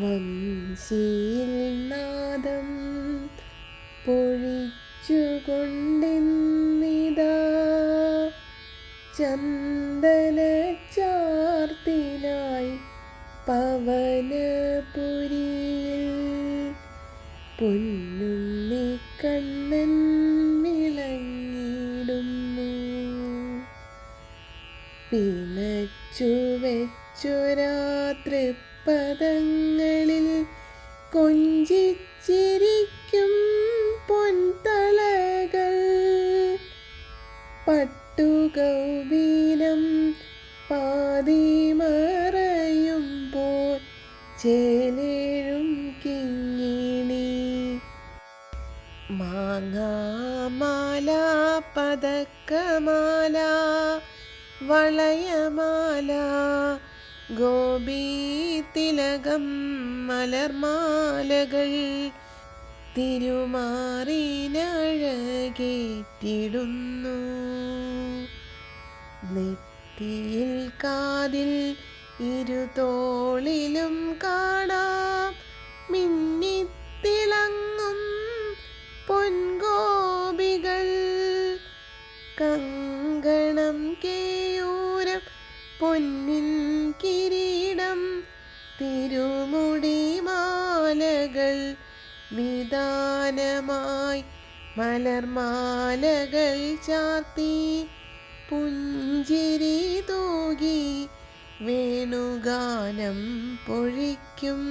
വംശിയിൽ നാദം പൊഴിച്ചുകൊണ്ടിന്നിതാ. ചന്ദന ചാർത്തിനായി പവനപുരിയിൽ പൊന്നുണ്ണി കണ്ണൻ വിളങ്ങിടുന്നു പിണച്ചു വെച്ചു രാത്രി പദങ്ങളിൽ കൊഞ്ചിച്ചിരിക്കും പൊൻതളകൾ. പട്ടുകൗബീനം പാതിമറയുമ്പോൾ ചേലേഴും കിങ്ങിണി. മാങ്ങാമാല പതക്കമാല വളയമാല ഗോപീതിലകം മലർമാലകൾ തിരുമാറിനഴകേറ്റിടുന്നു. നെറ്റിയിൽ കാതിൽ ഇരുതോളിലും കാണാം. മിന്നിത്തിളങ്ങും പൊൻഗോപികൾ. കങ്കണം കേയൂരം പൊന്നിൻ കിരീടം തിരുമുടി മാലകൾ നിദാനമായി മലർമാലകൾ ചാർത്തി പുഞ്ചിരി തൂകി വേണുഗാനം പൊഴിക്കും.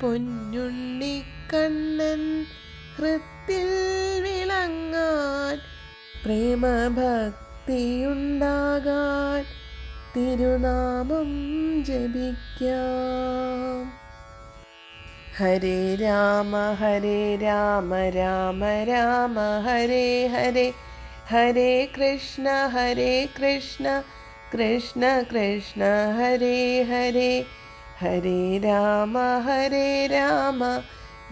പൊന്നുണ്ണിക്കണ്ണൻ ഹൃത്തിൽ വിളങ്ങാൻ പ്രേമഭക്തിയുണ്ടാകാൻ തിരുനാമം ജപിക്കാം. ഹരേ രാമ ഹരേ രാമ രാമ രാമ ഹരേ ഹരേ. ഹരേ കൃഷ്ണ ഹരേ കൃഷ്ണ. കൃഷ്ണ കൃഷ്ണ ഹരേ ഹരേ. ഹരേ രാമ ഹരേ രാമ.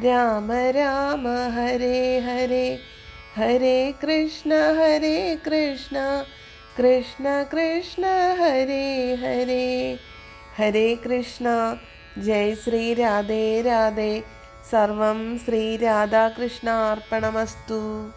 രാമ രാമ ഹരേ ഹരേ. ഹരേ കൃഷ്ണ ഹരേ കൃഷ്ണ. കൃഷ്ണ കൃഷ്ണ ഹരേ ഹരേ. ഹരേ കൃഷ്ണ. ജയ് ശ്രീ രാധേ രാധേ. സർവം ശ്രീ രാധാകൃഷ്ണ അർപ്പണമസ്തു